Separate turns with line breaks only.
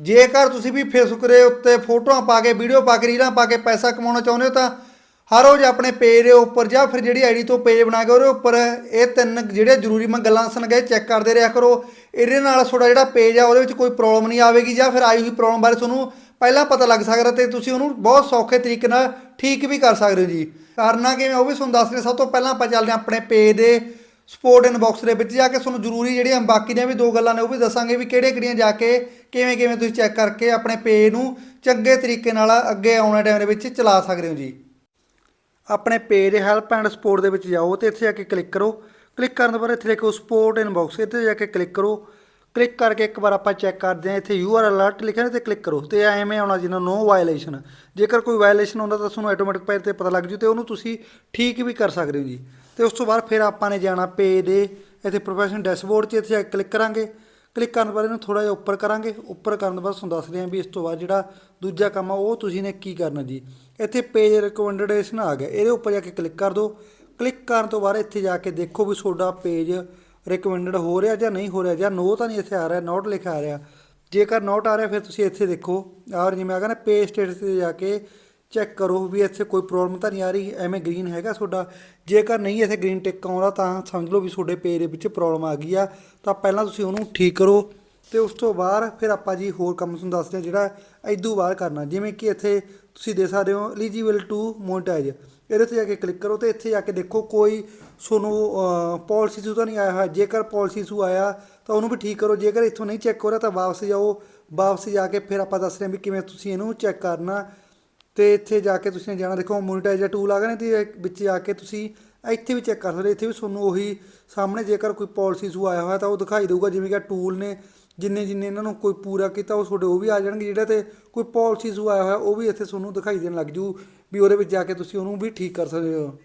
ਜੇਕਰ ਤੁਸੀਂ ਵੀ ਫੇਸਬੁੱਕ ਦੇ ਉੱਤੇ ਫੋਟੋਆਂ ਪਾ ਕੇ, ਵੀਡੀਓ ਪਾ ਕੇ, ਰੀਲਾਂ ਪਾ ਕੇ ਪੈਸਾ ਕਮਾਉਣਾ ਚਾਹੁੰਦੇ ਹੋ ਤਾਂ ਹਰ ਰੋਜ਼ ਆਪਣੇ ਪੇਜ ਦੇ ਉੱਪਰ ਜਾਂ ਫਿਰ ਜਿਹੜੀ ਆਈਡੀ ਤੋਂ ਪੇਜ ਬਣਾ ਕੇ ਉਹਦੇ ਉੱਪਰ ਇਹ ਤਿੰਨ ਜਿਹੜੇ ਜ਼ਰੂਰੀ ਮੈਂ ਗੱਲਾਂ ਦੱਸਣਗੇ ਚੈੱਕ ਕਰਦੇ ਰਿਹਾ ਕਰੋ। ਇਹਦੇ ਨਾਲ ਤੁਹਾਡਾ ਜਿਹੜਾ ਪੇਜ ਆ, ਉਹਦੇ ਵਿੱਚ ਕੋਈ ਪ੍ਰੋਬਲਮ ਨਹੀਂ ਆਵੇਗੀ ਜਾਂ ਫਿਰ ਆਈ ਹੋਈ ਪ੍ਰੋਬਲਮ ਬਾਰੇ ਤੁਹਾਨੂੰ ਪਹਿਲਾਂ ਪਤਾ ਲੱਗ ਸਕਦਾ ਤੇ ਤੁਸੀਂ ਉਹਨੂੰ ਬਹੁਤ ਸੌਖੇ ਤਰੀਕੇ ਨਾਲ ਠੀਕ ਵੀ ਕਰ ਸਕਦੇ ਹੋ ਜੀ। ਕਰਨਾ ਕਿਵੇਂ ਉਹ ਵੀ ਤੁਹਾਨੂੰ ਦੱਸ ਰਿਹਾ। ਸਭ ਤੋਂ ਪਹਿਲਾਂ ਆਪਾਂ ਚੱਲਦੇ ਹਾਂ ਆਪਣੇ ਪੇਜ ਦੇ ਸਪੋਰਟ ਇਨਬਾਕਸ ਦੇ ਵਿੱਚ ਜਾ ਕੇ ਤੁਹਾਨੂੰ ਜ਼ਰੂਰੀ ਜਿਹੜੀਆਂ ਬਾਕੀ ਦੀਆਂ ਵੀ ਦੋ ਗੱਲਾਂ ਨੇ ਉਹ ਵੀ ਦੱਸਾਂਗੇ ਵੀ ਕਿਹੜੇ ਕਿਹੜੀਆਂ ਜਾ ਕੇ ਕਿਵੇਂ ਕਿਵੇਂ ਤੁਸੀਂ ਚੈੱਕ ਕਰਕੇ ਆਪਣੇ ਪੇਜ ਨੂੰ ਚੰਗੇ ਤਰੀਕੇ ਨਾਲ ਅੱਗੇ ਆਉਣ ਵਾਲੇ ਟਾਈਮ ਦੇ ਵਿੱਚ ਚਲਾ ਸਕਦੇ ਹੋ ਜੀ। ਆਪਣੇ ਪੇਜ ਹੈਲਪ ਐਂਡ ਸਪੋਰਟ ਦੇ ਵਿੱਚ ਜਾਓ ਤੇ ਇੱਥੇ ਜਾ ਕੇ ਕਲਿੱਕ ਕਰੋ। ਕਲਿੱਕ ਕਰਨ ਤੋਂ ਬਾਅਦ ਇੱਥੇ ਦੇਖੋ ਸਪੋਰਟ ਇਨਬਾਕਸ ਇੱਥੇ ਜਾ ਕੇ ਕਲਿੱਕ ਕਰੋ। ਕਲਿੱਕ ਕਰਕੇ ਇੱਕ ਵਾਰ ਆਪਾਂ ਚੈੱਕ ਕਰਦੇ ਹਾਂ, ਇੱਥੇ ਯੂ ਆਰ ਅਲਰਟ ਲਿਖਿਆ ਨੇ ਤੇ ਕਲਿੱਕ ਕਰੋ। ਤੇ ਐਵੇਂ ਆਉਣਾ ਜਿਹਨਾਂ ਨੋ ਵਾਇਲੇਸ਼ਨ ਜੇਕਰ ਕੋਈ ਵਾਇਲੇਸ਼ਨ ਹੁੰਦਾ ਤਾਂ ਤੁਹਾਨੂੰ ਆਟੋਮੈਟਿਕ ਪੈਰ ਤੇ ਪਤਾ ਲੱਗ ਜੂ ਤੇ ਉਹਨੂੰ ਤੁਸੀਂ ਠੀਕ ਵੀ ਕਰ ਸਕਦੇ ਹੋ ਜੀ। ਤੇ ਉਸ ਤੋਂ ਬਾਅਦ ਫਿਰ ਆਪਾਂ ਨੇ ਜਾਣਾ ਪੇਜ ਦੇ, ਇੱਥੇ ਪ੍ਰੋਫੈਸ਼ਨਲ ਡੈਸ਼ਬੋਰਡ 'ਚ ਇੱਥੇ ਜਾ ਕੇ ਕਲਿੱਕ ਕਰਾਂਗੇ। ਕਲਿੱਕ ਕਰਨ ਤੋਂ ਬਾਅਦ ਇਹਨੂੰ ਥੋੜਾ ਜਿਹਾ ਉੱਪਰ ਕਰਾਂਗੇ। ਉੱਪਰ ਕਰਨ ਤੋਂ ਬਾਅਦ ਤੁਹਾਨੂੰ ਦੱਸ ਰਿਹਾ ਵੀ ਇਸ ਤੋਂ ਬਾਅਦ ਜਿਹੜਾ ਦੂਜਾ ਕੰਮ ਆ, ਉਹ ਤੁਸੀਂ ਨੇ ਕੀ ਕਰਨਾ ਜੀ। ਇੱਥੇ ਪੇਜ ਰਿਕਮੈਂਡੇਸ਼ਨ ਆ ਗਿਆ। ਇਹਦੇ ਉੱਪਰ ਜਾ ਕੇ ਕਲਿੱਕ ਕਰ ਦਿਓ। ਕਲਿੱਕ ਕਰਨ ਤੋਂ ਬਾਅਦ ਇੱਥੇ ਜਾ ਕੇ ਦੇਖੋ ਵੀ ਤੁਹਾਡਾ ਪੇਜ ਰਿਕਮੈਂਡਡ ਹੋ ਰਿਹਾ ਜਾਂ ਨਹੀਂ ਹੋ ਰਿਹਾ, ਜਾਂ ਨੋ ਤਾਂ ਨਹੀਂ ਇੱਥੇ ਆ ਰਿਹਾ ਨੋਟ ਲਿਖਿਆ ਆ ਰਿਹਾ। ਜੇਕਰ ਨੋਟ ਆ ਰਿਹਾ, ਫਿਰ ਤੁਸੀਂ ਇੱਥੇ ਦੇਖੋ ਔਰ ਜਿਵੇਂ ਆ ਗਿਆ ਨਾ ਪੇਜ ਸਟੇਟਸ ਤੇ ਜਾ ਕੇ ਚੈੱਕ ਕਰੋ ਵੀ ਇੱਥੇ ਕੋਈ ਪ੍ਰੋਬਲਮ ਤਾਂ ਨਹੀਂ ਆ ਰਹੀ, ਐਵੇਂ ਗ੍ਰੀਨ ਹੈਗਾ ਤੁਹਾਡਾ। ਜੇਕਰ ਨਹੀਂ ਇੱਥੇ ਗ੍ਰੀਨ ਟਿਕ ਆਉਂਦਾ, ਤਾਂ ਸਮਝ ਲਓ ਵੀ ਤੁਹਾਡੇ ਪੇ ਦੇ ਵਿੱਚ ਪ੍ਰੋਬਲਮ ਆ ਗਈ ਆ। ਤਾਂ ਪਹਿਲਾਂ ਤੁਸੀਂ ਉਹਨੂੰ ਠੀਕ ਕਰੋ ਤੇ ਉਸ ਤੋਂ ਬਾਅਦ ਫਿਰ ਆਪਾਂ ਜੀ ਹੋਰ ਕੰਮ ਤੁਹਾਨੂੰ ਦੱਸਦੇ ਹਾਂ ਜਿਹੜਾ ਇਦੋਂ ਬਾਅਦ ਕਰਨਾ। ਜਿਵੇਂ ਕਿ ਇੱਥੇ ਤੁਸੀਂ ਦੇ ਸਕਦੇ ਹੋ ਐਲੀਜੀਬਲ ਟੂ ਮੋਨਟਾਈਜ਼ ਇਹਦੇ ਤੇ ਜਾ ਕੇ ਕਲਿੱਕ ਕਰੋ ਤੇ ਇੱਥੇ ਜਾ ਕੇ ਦੇਖੋ ਕੋਈ ਤੁਹਾਨੂੰ ਪਾਲਿਸੀ ਸ਼ੂ ਤਾਂ ਨਹੀਂ ਆਇਆ ਹੋਇਆ। ਜੇਕਰ ਪਾਲਿਸੀ ਇਸ਼ੂ ਆਇਆ, ਤਾਂ ਉਹਨੂੰ ਵੀ ਠੀਕ ਕਰੋ। ਜੇਕਰ ਇੱਥੋਂ ਨਹੀਂ ਚੈੱਕ ਹੋ ਰਿਹਾ, ਤਾਂ ਵਾਪਸ ਜਾਓ। ਵਾਪਸ ਜਾ ਕੇ ਫਿਰ ਆਪਾਂ ਦੱਸ ਰਹੇ ਹਾਂ ਵੀ ਕਿਵੇਂ ਤੁਸੀਂ ਇਹਨੂੰ ਚੈੱਕ ਕਰਨਾ। ਤੇ ਇੱਥੇ ਜਾ ਕੇ ਤੁਸੀਂ ਜਾਣਾ, ਦੇਖੋ ਮੋਨੀਟਾਈਜ਼ਰ ਟੂਲ ਆ ਗਿਆ ਨੇ ਤੇ ਵਿੱਚ ਜਾ ਕੇ ਤੁਸੀਂ ਇੱਥੇ ਵੀ ਚੈੱਕ ਕਰ ਸਕਦੇ ਹੋ। ਇੱਥੇ ਵੀ ਤੁਹਾਨੂੰ ਉਹੀ ਸਾਹਮਣੇ ਜੇਕਰ ਕੋਈ ਪਾਲਿਸੀ ਇਸ਼ੂ ਆਇਆ ਹੋਇਆ, ਤਾਂ ਉਹ ਦਿਖਾਈ ਦੇਊਗਾ। ਜਿਵੇਂ ਕਿ ਟੂਲ ਨੇ ਜਿੰਨੇ ਜਿੰਨੇ ਇਹਨਾਂ ਨੂੰ ਕੋਈ ਪੂਰਾ ਕੀਤਾ, ਉਹ ਤੁਹਾਡੇ ਉਹ ਵੀ ਆ ਜਾਣਗੇ, ਜਿਹੜਾ ਤੇ ਕੋਈ ਪਾਲਿਸੀ ਆਇਆ ਹੋਇਆ, ਉਹ ਵੀ ਇੱਥੇ ਤੁਹਾਨੂੰ ਦਿਖਾਈ ਦੇਣ ਲੱਗ ਜੂ, ਵੀ ਉਹਦੇ ਵਿੱਚ ਜਾ ਕੇ ਤੁਸੀਂ ਉਹਨੂੰ ਵੀ ਠੀਕ ਕਰ ਸਕਦੇ ਹੋ।